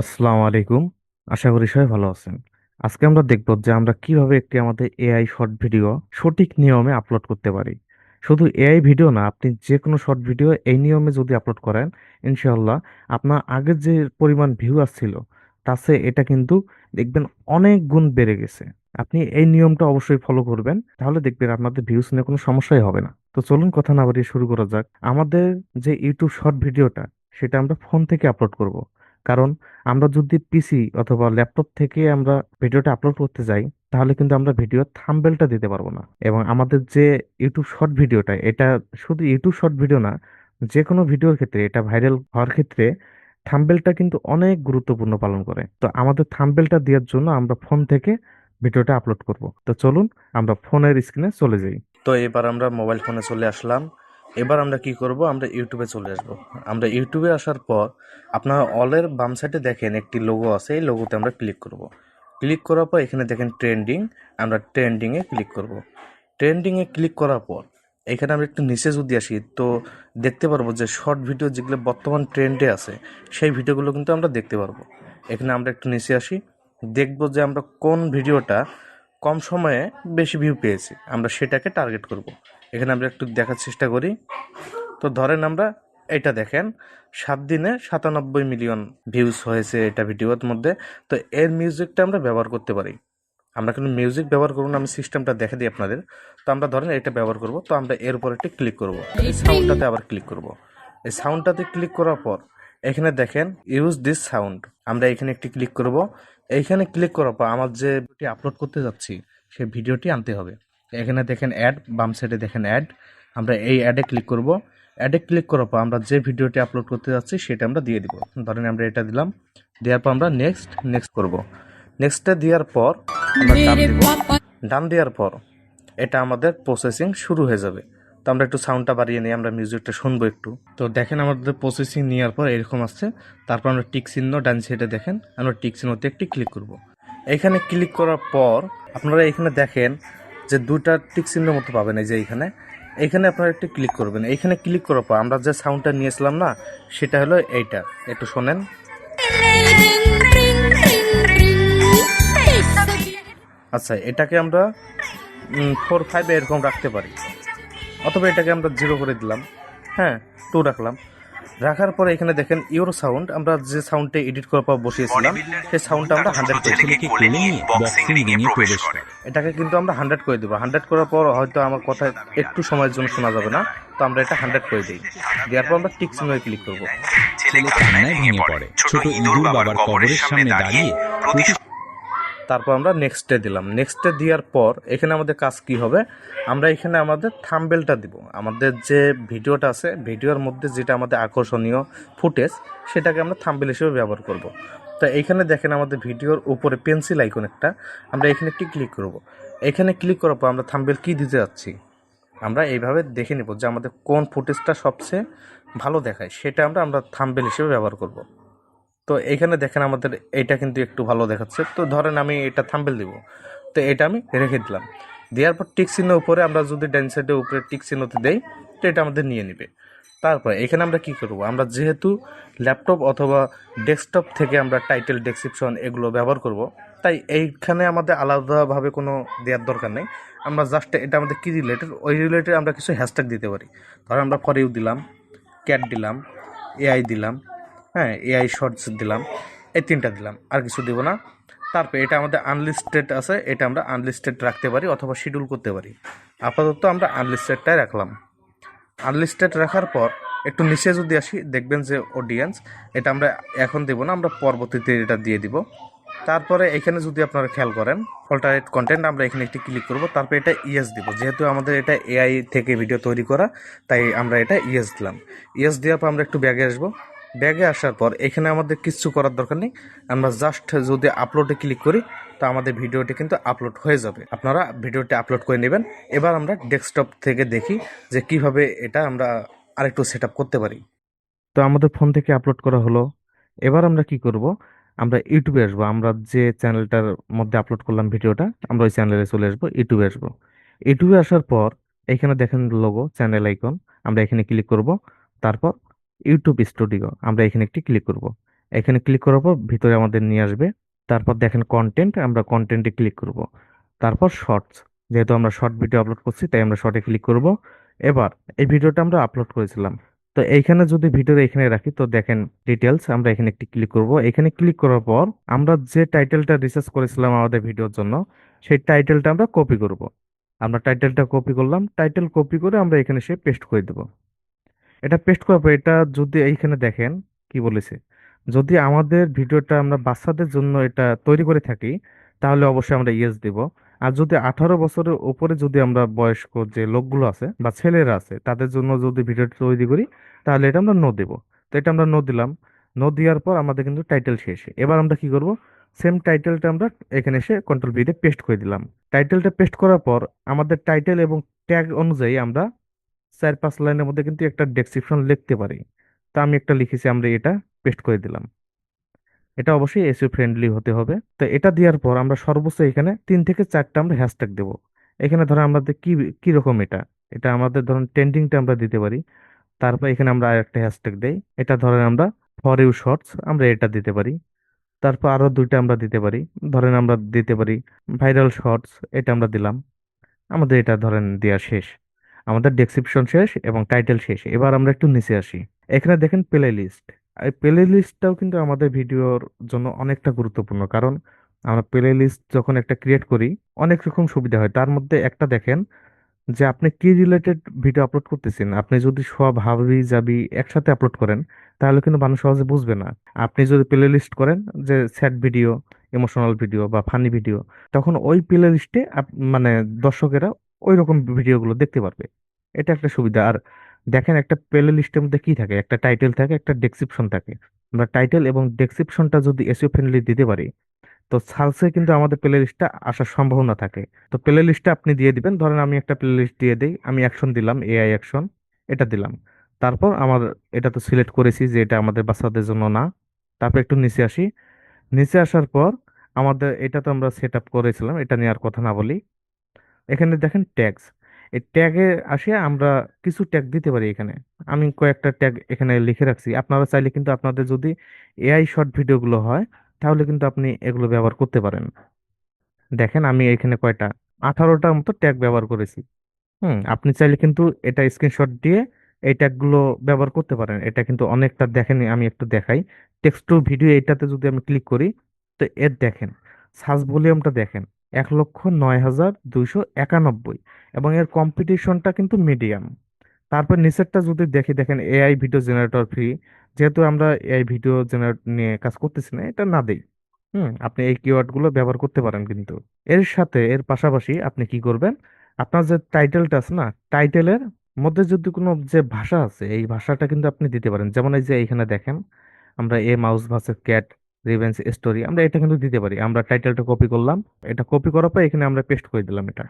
আসসালামু আলাইকুম। আশা করি সবাই ভালো আছেন। আজকে আমরা দেখব যে আমরা কীভাবে একটি আমাদের এআই শর্ট ভিডিও সঠিক নিয়মে আপলোড করতে পারি। শুধু এআই ভিডিও না, আপনি যে কোনো শর্ট ভিডিও এই নিয়মে যদি আপলোড করেন, ইনশাআল্লাহ আপনার আগের যে পরিমাণ ভিউ আসছিল চেয়ে এটা কিন্তু দেখবেন অনেক গুণ বেড়ে গেছে। আপনি এই নিয়মটা অবশ্যই ফলো করবেন, তাহলে দেখবেন আপনাদের ভিউস নিয়ে কোনো সমস্যাই হবে না। তো চলুন কথা না বাড়িয়ে শুরু করা যাক। আমাদের যে ইউটিউব শর্ট ভিডিওটা সেটা আমরা ফোন থেকে আপলোড করব। কারণ আমরা যদি পিসি অথবা ল্যাপটপ থেকে আমরা ভিডিওটা আপলোড করতে যাই, তাহলে কিন্তু আমরা ভিডিও থাম্বনেলটা দিতে পারব না। এবং আমাদের যে ইউটিউব শর্ট ভিডিওটা এটা শুধু ইউটিউব শর্ট ভিডিও না যে কোনো ভিডিওর ক্ষেত্রে, এটা ভাইরাল হওয়ার ক্ষেত্রে থাম্বনেলটা কিন্তু অনেক গুরুত্বপূর্ণ পালন করে। তো আমাদের থাম্বনেলটা দেওয়ার জন্য আমরা ফোন থেকে ভিডিওটা আপলোড করব। তো চলুন আমরা ফোনের স্ক্রিনে চলে যাই। তো এবার আমরা মোবাইল ফোনে চলে আসলাম। এবার আমরা কি করব? আমরা ইউটিউবে চলে আসব। আমরা ইউটিউবে আসার পর আপনারা অলের বাম সাইডে দেখেন একটি লোগো আছে, এই লোগোতে আমরা ক্লিক করব। ক্লিক করার পর এখানে দেখেন ট্রেন্ডিং আমরা ট্রেন্ডিংয়ে ক্লিক করব। ট্রেন্ডিংয়ে ক্লিক করার পর এখানে আমরা একটু নিচে যদি আসি, তো দেখতে পারব যে শর্ট ভিডিও যেগুলো বর্তমান ট্রেন্ডে আছে, সেই ভিডিওগুলো কিন্তু আমরা দেখতে পারব। এখানে আমরা একটু নিচে আসি, দেখব যে আমরা কোন ভিডিওটা কম সময়ে বেশি ভিউ পেয়েছি। আমরা সেটাকে টার্গেট করব। এখানে আমরা একটু দেখার চেষ্টা করি। তো ধরেন আমরা এটা দেখেন, সাত দিনে সাতানব্বই মিলিয়ন ভিউজ হয়েছে এটা ভিডিওর মধ্যে। তো এর মিউজিকটা আমরা ব্যবহার করতে পারি। আমরা কিন্তু মিউজিক ব্যবহার করুন আমি সিস্টেমটা দেখে দিই আপনাদের। তো আমরা ধরেন এটা ব্যবহার করব, তো আমরা এর উপর একটি ক্লিক করব। এই সাউন্ডটাতে আবার ক্লিক করব। এই সাউন্ডটাতে ক্লিক করার পর এখানে দেখেন ইউজ দিস সাউন্ড আমরা এখানে একটি ক্লিক করব। এইখানে ক্লিক করার পর আমার যে আপলোড করতে যাচ্ছি, সেই ভিডিওটি আনতে হবে। এখানে দেখেন অ্যাড বাম সাইডে দেখেন অ্যাড আমরা এই অ্যাডে ক্লিক করব। অ্যাডে ক্লিক করার পর আমরা যে ভিডিওটি আপলোড করতে যাচ্ছি সেটা আমরা দিয়ে দিব। ধরেন আমরা এটা দিলাম। দেওয়ার পর আমরা নেক্সট নেক্সট করব। নেক্সটে দেওয়ার পর আমরা ডান দিব। ডান দেওয়ার পর এটা আমাদের প্রসেসিং শুরু হয়ে যাবে। তো আমরা একটু সাউন্ডটা বাড়িয়ে নিই আমরা মিউজিকটা শুনব একটু। তো দেখেন আমাদের প্রসেসিং নেওয়ার পর এরকম আসছে তারপর আমরা টিক চিহ্ন ডান সাইডে দেখেন আমরা টিক চিহ্নতে একটি ক্লিক করব। এখানে ক্লিক করার পর আপনারা এখানে দেখেন যে দুটা টিক চিহ্নের মতো পাবেন এই যে এইখানে। এইখানে আপনারা একটু ক্লিক করবেন। এইখানে ক্লিক করার পর আমরা যে সাউন্ডটা নিয়েছিলাম না, সেটা হলো এইটা। একটু শোনেন। আচ্ছা এটাকে আমরা ফোর ফাইভ এরকম রাখতে পারি। অথবা এটাকে আমরা জিরো করে দিলাম। হ্যাঁ টু রাখলাম। রাখার পরে এখানে দেখেন ইউর সাউন্ড আমরা যে সাউন্ডটা এডিট করার পর বসিয়েছিলাম সেই সাউন্ডটা আমরা হান্ড্রেড করে দিই। ছেলেকে কোলে নিয়ে বক্সিং রিংয়ে প্রবেশ করে। এটাকে কিন্তু আমরা হান্ড্রেড করে দেবো। হান্ড্রেড করার পর হয়তো আমার কথা একটু সময়ের জন্য শোনা যাবে না তো আমরা এটা হান্ড্রেড করে দিই। দেওয়ার পর আমরা টিক সিমে ক্লিক করব। ছেলে কান্নায় ভেঙে পড়ে। ছোট ইঁদুর বাবার কবরের সামনে দাঁড়িয়ে প্রতি তারপর আমরা নেক্সটে দিলাম। নেক্সটে দেওয়ার পর এখানে আমাদের কাজ কি হবে? আমরা এখানে আমাদের থাম্বেলটা দিব। আমাদের যে ভিডিওটা আছে, ভিডিওর মধ্যে যেটা আমাদের আকর্ষণীয় ফুটেজ, সেটাকে আমরা থাম্বেল হিসেবে ব্যবহার করব। তো এখানে দেখেন আমাদের ভিডিওর উপরে পেন্সিল আইকন একটা। আমরা এখানে একটি ক্লিক করব। এখানে ক্লিক করার পর আমরা থাম্বেল কি দিতে যাচ্ছি? আমরা এইভাবে দেখে নেব যে আমাদের কোন ফুটেজটা সবচেয়ে ভালো দেখায়। সেটা আমরা আমরা থাম্বেল হিসেবে ব্যবহার করব। তো এখানে দেখেন আমাদের এটা কিন্তু একটু ভালো দেখাচ্ছে। তো ধরেন আমি এটা থাম্বেল দিব। তো এটা আমি রেখে দিলাম। দেওয়ার পর টিক চিহ্নের উপরে আমরা যদি ডান সাইডের উপরে টিক চিহ্নতে দেই, তো এটা আমাদের নিয়ে নেবে। তারপর এখানে আমরা কি করব? আমরা যেহেতু ল্যাপটপ অথবা ডেস্কটপ থেকে আমরা টাইটেল, ডেসক্রিপশন এগুলো ব্যবহার করব, তাই এইখানে আমাদের আলাদাভাবে কোনো দেওয়ার দরকার নেই। আমরা জাস্ট এটা আমাদের কী রিলেটেড ওই রিলেটেড আমরা কিছু হ্যাশট্যাগ দিতে পারি। ধর আমরা ফর ইউ দিলাম ক্যাট দিলাম এআই দিলাম হ্যাঁ এআই শর্টস দিলাম, এই তিনটা দিলাম, আর কিছু দিব না। তারপর এটা আমাদের আনলিস্টেড আছে, এটা আমরা আনলিস্টেড রাখতে পারি অথবা শিডিউল করতে পারি। আপাতত আমরা আনলিস্টেডটাই রাখলাম। আনলিস্টেড রাখার পর একটু নিচে যদি আসি, দেখবেন যে অডিয়েন্স এটা আমরা এখন দেব না, আমরা পরবর্তীতে এটা দিয়ে দিব। তারপরে এখানে যদি আপনারা খেয়াল করেন অল্টারনেট কন্টেন্ট আমরা এখানে একটি ক্লিক করব, তারপর এটা ইয়েস দিব। যেহেতু আমাদের এটা এআই থেকে ভিডিও তৈরি করা, তাই আমরা এটা ইয়েস দিলাম। ইয়েস দেওয়ার পর আমরা একটু ব্যাগে আসব। ব্যাগে আসার পর এখানে আমাদের কিচ্ছু করার দরকার নেই। আমরা জাস্ট যদি আপলোডে ক্লিক করি, তো আমাদের ভিডিওটি কিন্তু আপলোড হয়ে যাবে। আপনারা ভিডিওটি আপলোড করে নেবেন। এবার আমরা ডেস্কটপ থেকে দেখি যে কীভাবে এটা আমরা আরেকটু সেট করতে পারি। তো আমাদের ফোন থেকে আপলোড করা হলো। এবার আমরা কি করব? আমরা ইউটিউবে আসব। আমরা যে চ্যানেলটার মধ্যে আপলোড করলাম ভিডিওটা, আমরা ওই চ্যানেলে চলে আসব, ইউটিউবে আসব। ইউটিউবে আসার পর এখানে দেখেন লোগো চ্যানেল আইকন আমরা এখানে ক্লিক করব। তারপর ইউটিউব স্টুডিও আমরা এখানে একটি ক্লিক করব। এখানে ক্লিক করার পর ভিতরে আমাদের নিয়ে আসবে। তারপর দেখেন কন্টেন্ট আমরা কন্টেন্টে ক্লিক করব। তারপর শর্টস যেহেতু আমরা শর্ট ভিডিও আপলোড করছি, তাই আমরা শর্টে ক্লিক করব। এবার, এই ভিডিওটা আমরা আপলোড করেছিলাম। তো এইখানে যদি ভিডিও এখানে রাখি, তো দেখেন ডিটেলস আমরা এখানে একটি ক্লিক করব। এখানে ক্লিক করার পর, আমরা যে টাইটেলটা রিসার্চ করেছিলাম আমাদের ভিডিওর জন্য, সেই টাইটেলটা আমরা কপি করব। আমরা টাইটেলটা কপি করলাম। টাইটেল কপি করে আমরা এখানে সে পেস্ট করে দেব। এটা পেস্ট করার পর এটা যদি এইখানে দেখেন, কি বলেছে? যদি আমাদের ভিডিওটা আমরা বাচ্চাদের জন্য এটা তৈরি করে থাকি, তাহলে অবশ্যই আমরা ইয়েস দেব। আর যদি আঠারো বছরের উপরে যদি আমরা বয়স্ক যে লোকগুলো আছে বা ছেলেরা আছে, তাদের জন্য যদি ভিডিওটা তৈরি করি, তাহলে এটা আমরা নো দেব। তো এটা আমরা নো দিলাম। নো দেওয়ার পর আমাদের কিন্তু টাইটেল শেষ। এবার আমরা কি করব? সেম টাইটেলটা আমরা এখানে এসে কন্ট্রোল দিয়ে পেস্ট করে দিলাম। টাইটেলটা পেস্ট করার পর আমাদের টাইটেল এবং ট্যাগ অনুযায়ী আমরা চার পাঁচ লাইনের মধ্যে কিন্তু একটা ডেসক্রিপশন লিখতে পারি। তা আমি একটা লিখেছি, আমরা এটা পেস্ট করে দিলাম। এটা অবশ্যই এসইও ফ্রেন্ডলি হতে হবে। তো এটা দেওয়ার পর আমরা সর্বোচ্চ এখানে তিন থেকে চারটা আমরা হ্যাশট্যাগ দেবো। এখানে ধরো আমাদের কি কি রকম এটা? এটা আমাদের ধরুন ট্রেন্ডিংটা আমরা দিতে পারি। তারপর এখানে আমরা আরেকটা হ্যাশট্যাগ দেই। এটা ধরেন আমরা ফর ইউ শর্টস আমরা এটা দিতে পারি। তারপর আরও দুইটা আমরা দিতে পারি। ধরেন আমরা দিতে পারি ভাইরাল শর্টস এটা আমরা দিলাম। আমাদের এটা ধরেন দেওয়া শেষ। আমাদের ডেসক্রিপশন শেষ এবং টাইটেল শেষ। এবার আমরা একটু নিচে আসি। এখানে দেখেন প্লে লিস্ট এই প্লে লিস্টটাও কিন্তু আমাদের ভিডিওর জন্য অনেকটা গুরুত্বপূর্ণ কারণ আমরা প্লে লিস্ট যখন একটা ক্রিয়েট করি, অনেক রকম সুবিধা হয়। তার মধ্যে একটা দেখেন যে আপনি কি রিলেটেড ভিডিও আপলোড করতেছেন? আপনি যদি সব হাবি জাবি একসাথে আপলোড করেন, তাহলে কিন্তু মানুষ সহজে বুঝবে না। আপনি যদি প্লে লিস্ট করেন যে স্যাড ভিডিও ইমোশনাল ভিডিও বা ফানি ভিডিও তখন ওই প্লে লিস্টে মানে দর্শকেরা ওই রকম ভিডিওগুলো দেখতে পারবে। এটা একটা সুবিধা। আর দেখেন একটা প্লে লিস্টের মধ্যে কি থাকে? একটা টাইটেল থাকে, একটা ডেসক্রিপশন থাকে। আমরা টাইটেল এবং ডেসক্রিপশনটা যদি এসইও ফ্রেন্ডলি দিতে পারি, তো সার্চে কিন্তু আমাদের প্লে লিস্টটা আসার সম্ভাবনা থাকে। তো প্লে লিস্টটা আপনি দিয়ে দিবেন। ধরেন আমি একটা প্লে লিস্ট দিয়ে দিই, আমি অ্যাকশন দিলাম এআই অ্যাকশন এটা দিলাম। তারপর আমার, এটা তো সিলেক্ট করেছি যে এটা আমাদের বাচ্চাদের জন্য না। তারপর একটু নিচে আসি। নিচে আসার পর আমাদের, এটা তো আমরা সেট আপ করেছিলাম, এটা নিয়ে আর কথা না বলি। এখানে দেখেন ট্যাগস এই ট্যাগে আসে আমরা কিছু ট্যাগ দিতে পারি এখানে। আমি কয়েকটা ট্যাগ এখানে লিখে রাখছি। আপনারা চাইলে কিন্তু আপনাদের যদি এআই শর্ট ভিডিওগুলো হয়, তাহলে কিন্তু আপনি এগুলো ব্যবহার করতে পারেন। দেখেন আমি এখানে কয়টা? আঠারোটার মতো ট্যাগ ব্যবহার করেছি। হুম, আপনি চাইলে কিন্তু এটা স্ক্রিনশট দিয়ে এই ট্যাগগুলো ব্যবহার করতে পারেন। এটা কিন্তু অনেকটা দেখেন, আমি একটু দেখাই। টেক্সট টু ভিডিও এটাতে যদি আমি ক্লিক করি, তো এর দেখেন সার্চ ভলিউমটা দেখেন। এক লক্ষ নয় হাজার দুইশো একানব্বই এবং এর কম্পিটিশনটা কিন্তু মিডিয়াম তারপর নিচেরটা যদি দেখি, দেখেন এআই ভিডিও জেনারেটর ফ্রি যেহেতু আমরা এআই ভিডিও জেনারেট নিয়ে কাজ করতেছি না, এটা না দেই। হুম, আপনি এই কিওয়ার্ডগুলো ব্যবহার করতে পারেন কিন্তু। এর সাথে, এর পাশাপাশি আপনি কি করবেন? আপনার যে টাইটেলটা আছে না টাইটেলের মধ্যে যদি কোনো যে ভাষা আছে, এই ভাষাটা কিন্তু আপনি দিতে পারেন। যেমন এই যে এখানে দেখেন, আমরা a mouse versus cat revenge story আমরা এটা কিন্তু দিতে পারি। আমরা টাইটেলটা কপি করলাম, এটা কপি করার পর এখানে আমরা পেস্ট করে দিলাম এটা।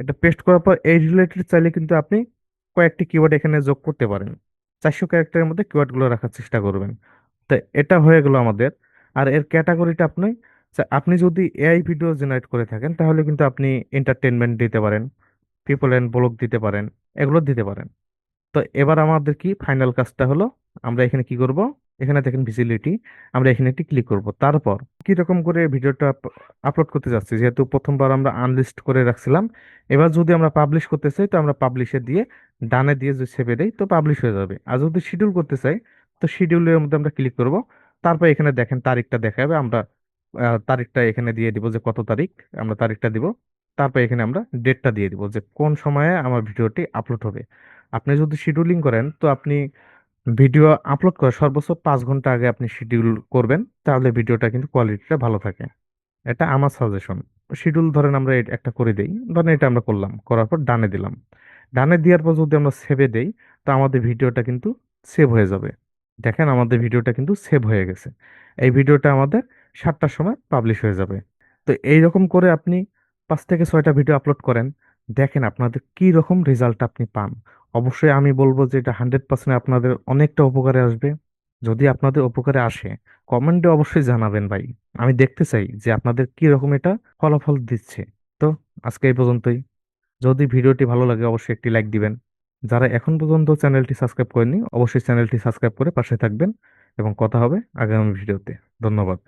এটা পেস্ট করার পর এই রিলেটেড চাইলে কিন্তু আপনি কয়েকটি কিওয়ার্ড এখানে যোগ করতে পারেন। চারশো ক্যারেক্টারের মধ্যে কিওয়ার্ডগুলো রাখার চেষ্টা করবেন। তো এটা হয়ে গেল আমাদের। আর এর ক্যাটাগরিটা আপনি আপনি যদি এআই ভিডিও জেনারেট করে থাকেন, তাহলে কিন্তু আপনি এন্টারটেনমেন্ট দিতে পারেন পিপল এন্ড ব্লগ দিতে পারেন, এগুলো দিতে পারেন। তো এবার আমাদের কি ফাইনাল কাজটা হলো? আমরা এখানে কি করব? এখানে দেখেন ভিজিবিলিটি আমরা এখানে একটি ক্লিক করব। তারপর কি রকম করে ভিডিওটা আপলোড করতে যাচ্ছি? যেহেতু প্রথমবার আমরা আনলিস্ট করে রাখছিলাম, এবার যদি আমরা পাবলিশ করতে চাই, তো আমরা পাবলিশে দিয়ে ডানে দিয়ে যদি সেভে দেই, তো পাবলিশ হয়ে যাবে। আর যদি শিডিউল করতে চাই, তো শিডিউলের মধ্যে আমরা ক্লিক করব। তারপর এখানে দেখেন তারিখটা দেখাবে, আমরা তারিখটা এখানে দিয়ে দিব যে কত তারিখ, আমরা তারিখটা দিব। তারপর এখানে আমরা ডেটটা দিয়ে দিব যে কোন সময়ে আমার ভিডিওটি আপলোড হবে। আপনি যদি শিডিউলিং করেন, তো আপনি ভিডিও আপলোড করার সর্বোচ্চ পাঁচ ঘণ্টা আগে আপনি শিডিউল করবেন, তাহলে ভিডিওটা কিন্তু কোয়ালিটিটা ভালো থাকে। এটা আমার সাজেশন শিডিউল ধরেন আমরা একটা করে দিই, ধরেন এটা আমরা করলাম, করার পর ডানে দিলাম। ডানে দেওয়ার পর যদি আমরা সেভে দেই, তো আমাদের ভিডিওটা কিন্তু সেভ হয়ে যাবে। দেখেন আমাদের ভিডিওটা কিন্তু সেভ হয়ে গেছে। এই ভিডিওটা আমাদের সাতটার সময় পাবলিশ হয়ে যাবে। তো এই রকম করে আপনি পাঁচ থেকে ছয়টা ভিডিও আপলোড করেন, দেখেন আপনাদের কি রকম রেজাল্ট আপনি পান। অবশ্যই আমি বলব যে এটা হান্ড্রেড পার্সেন্ট আপনাদের অনেকটা উপকারে আসবে। যদি আপনাদের উপকারে আসে, কমেন্টে অবশ্যই জানাবেন ভাই। আমি দেখতে চাই যে আপনাদের কি রকম এটা ফলাফল দিচ্ছে। তো আজকে এই পর্যন্তই। যদি ভিডিওটি ভালো লাগে, অবশ্যই একটি লাইক দিবেন। যারা এখন পর্যন্ত চ্যানেলটি সাবস্ক্রাইব করেনি অবশ্যই চ্যানেলটি সাবস্ক্রাইব করে পাশে থাকবেন এবং কথা হবে আগামী ভিডিওতে। ধন্যবাদ।